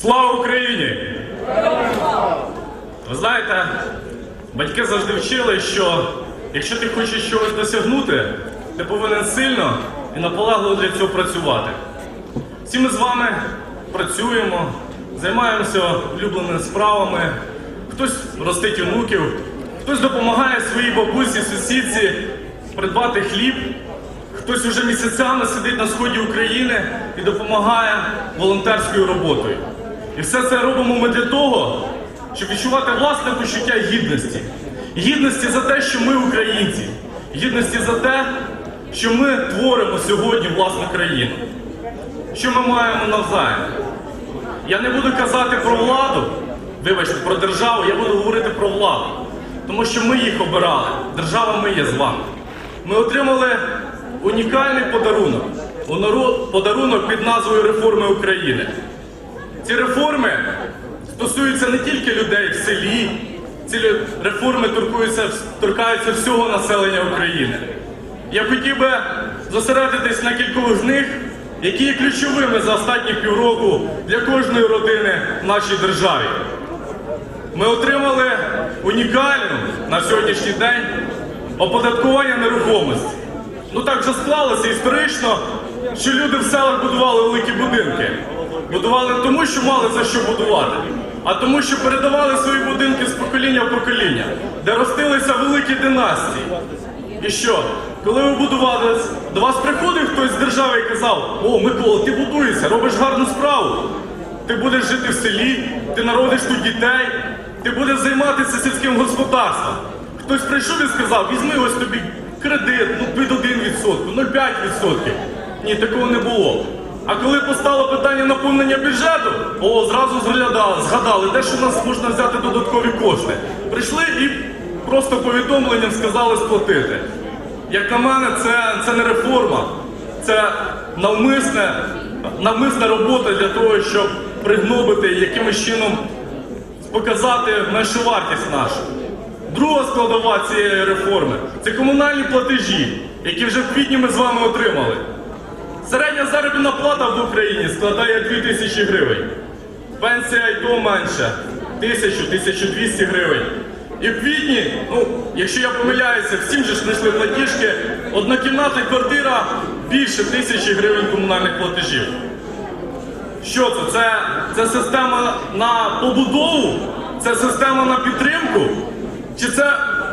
Слава Україні! Ви знаєте, батьки завжди вчили, що якщо ти хочеш чогось досягнути, ти повинен сильно і наполегливо для цього працювати. Всі ми з вами працюємо, займаємося улюбленими справами, хтось ростить онуків, хтось допомагає своїй бабусі, сусідці придбати хліб, хтось уже місяцями сидить на сході України і допомагає волонтерською роботою. І все це робимо ми для того, щоб відчувати власне почуття гідності. Гідності за те, що ми українці, гідності за те, що ми творимо сьогодні власну країну. Що ми маємо навзаєм? Я не буду казати про владу, вибачте, про державу, я буду говорити про владу. Тому що ми їх обирали. Держава ми є з вами. Ми отримали унікальний подарунок. Подарунок під назвою Реформи України. Ці реформи стосуються не тільки людей в селі, ці реформи торкаються всього населення України. Я хотів би зосередитись на кількох з них, які є ключовими за останні півроку для кожної родини в нашій державі. Ми отримали унікальну на сьогоднішній день оподаткування нерухомості. Ну так вже склалося історично, що люди в селах будували великі будинки. Будували тому, що мали за що будувати, а тому, що передавали свої будинки з покоління в покоління, де ростилися великі династії. І що? Коли ви будувались, до вас приходив хтось з держави і казав: О, Микола, ти будуєшся, робиш гарну справу. Ти будеш жити в селі, ти народиш тут дітей, ти будеш займатися сільським господарством. Хтось прийшов і сказав, візьми ось тобі кредит, ну під 1%, 0,5%. Ні, такого не було. А коли постало питання наповнення бюджету, о, зразу згадали, згадали, де ж у нас можна взяти додаткові кошти. Прийшли і просто повідомленням сказали сплатити. Як на мене, це, це не реформа, це навмисне, навмисна робота для того, щоб пригнобити якимось чином показати меншу вартість нашу. Друга складова цієї реформи це комунальні платежі, які вже в квітні ми з вами отримали. Середня заробітна плата в Україні складає 2 тисячі гривень. Пенсія й то менше 1000-1200 гривень. І в квітні, ну, якщо я помиляюся, всім же знайшли платіжки, однокімнатна квартира більше тисячі гривень комунальних платежів. Що це? Це, це система на побудову? Це система на підтримку? Чи це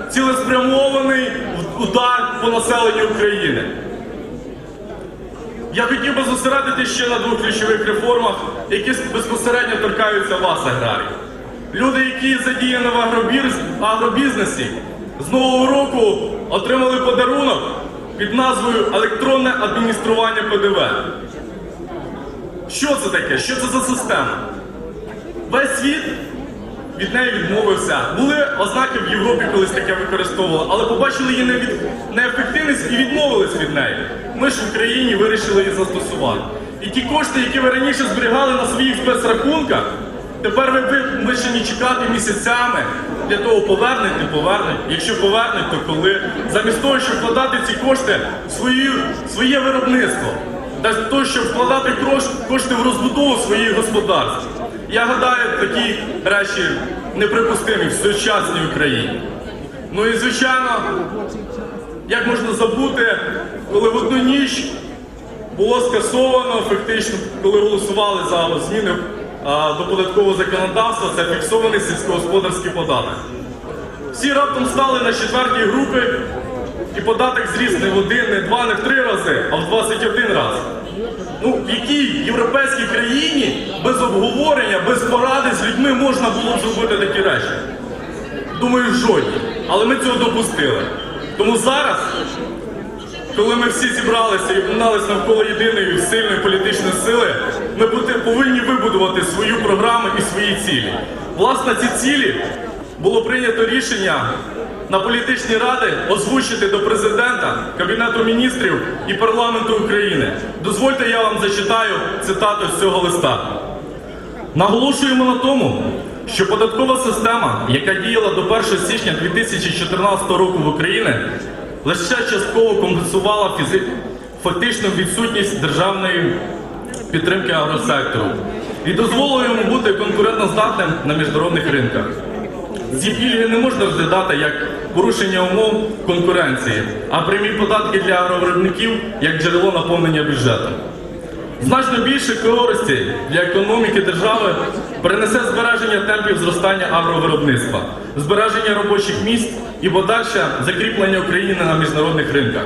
цілеспрямований удар по населенню України? Я хотів би зосередити ще на двох ключових реформах, які безпосередньо торкаються вас, аграрії. Люди, які задіяні в агробіз- агробізнесі, з нового року отримали подарунок під назвою Електронне адміністрування ПДВ. Що це таке? Що це за система? Весь світ від неї відмовився. Були ознаки в Європі, колись таке використовували, але побачили її неефективність і відмовились від неї. Ми ж в Україні вирішили її застосувати. І ті кошти, які ви раніше зберігали на своїх спецрахунках, тепер ви вимушені чекати місяцями для того повернуть, не повернуть. Якщо повернуть, то коли? Замість того, щоб вкладати ці кошти в свою, своє виробництво, для того, щоб вкладати кошти в розбудову своїх господарств. Я гадаю, такі речі неприпустимі в сучасній Україні. Ну і звичайно, як можна забути, коли в одну ніч було скасовано фактично, коли голосували за зміни до податкового законодавства, це фіксований сільськогосподарський податок. Всі раптом стали на четвертій групі, і податок зріс не в один, не два, не в три рази, а в 21 раз. Ну, в якій європейській країні без обговорення, без поради з людьми можна було б зробити такі речі? Думаю, в жодній. Але ми цього допустили. Тому зараз, коли ми всі зібралися і об'єдналися навколо єдиної сильної політичної сили, ми повинні вибудувати свою програму і свої цілі. Власне, ці цілі було прийнято рішення на політичні ради озвучити до президента, Кабінету міністрів і парламенту України. Дозвольте, я вам зачитаю цитату з цього листа. Наголошуємо на тому, що податкова система, яка діяла до 1 січня 2014 року в Україні, лише частково компенсувала фактичну відсутність державної підтримки агросектору. і дозволило йому бути конкурентоздатним на міжнародних ринках. Ці пільги не можна розглядати як порушення умов конкуренції, а прямі податки для агровиробників як джерело наповнення бюджету. Значно більше користі для економіки держави принесе збереження темпів зростання агровиробництва, збереження робочих місць і подальше закріплення України на міжнародних ринках.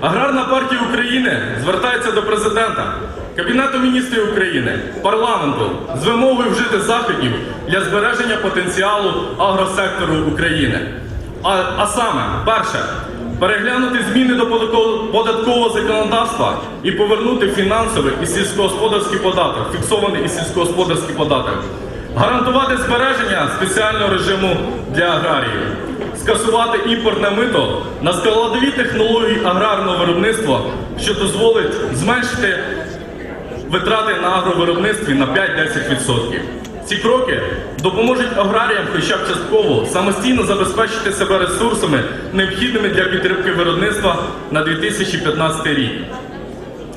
Аграрна партія України звертається до президента, Кабінету міністрів України, парламенту з вимогою вжити заходів для збереження потенціалу агросектору України. А, а саме, перше, переглянути зміни до податкового- законодавства і повернути фінансовий і сільськогосподарський податок, фіксований і сільськогосподарський податок, гарантувати збереження спеціального режиму для аграріїв, скасувати імпортне мито на складові технології аграрного виробництва, що дозволить зменшити витрати на агровиробництві на 5-10%. Ці кроки допоможуть аграріям хоча б частково самостійно забезпечити себе ресурсами, необхідними для підтримки виробництва на 2015 рік.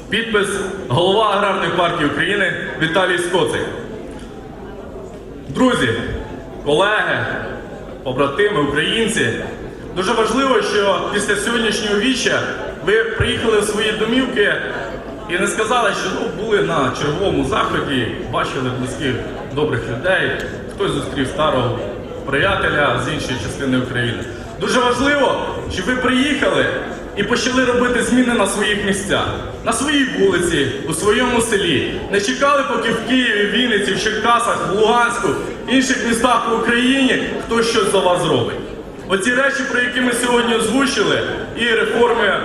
Підпис голова Аграрної партії України Віталій Скоцик. Друзі, колеги, побратими, українці. Дуже важливо, що після сьогоднішнього віча ви приїхали в свої домівки і не сказали, що ну, були на черговому заході, бачили близьких добрих людей, хтось зустрів старого приятеля з іншої частини України. Дуже важливо, щоб ви приїхали і почали робити зміни на своїх місцях, на своїй вулиці, у своєму селі. Не чекали, поки в Києві, Вінниці, в Черкасах, в Луганську, інших містах по Україні хтось щось за вас зробить. Оці речі, про які ми сьогодні озвучили, і реформи,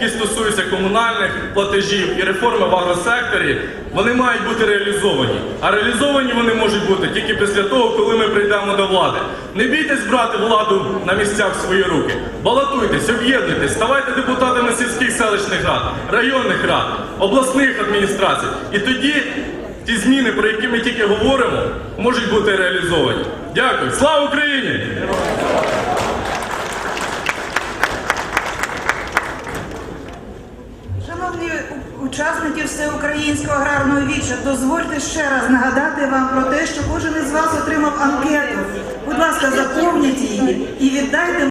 які стосуються комунальних платежів, і реформи в агросекторі, вони мають бути реалізовані. А реалізовані вони можуть бути тільки після того, коли ми прийдемо до влади. Не бійтесь брати владу на місцях в свої руки. Балотуйтесь, об'єднуйтесь, ставайте депутатами сільських селищних рад, районних рад, обласних адміністрацій. І тоді ті зміни, про які ми тільки говоримо, можуть бути реалізовані. Дякую. Слава Україні! У- учасники всеукраїнського аграрного віча, дозвольте ще раз нагадати вам про те, що кожен із вас отримав анкету. Будь ласка, заповніть її і віддайте.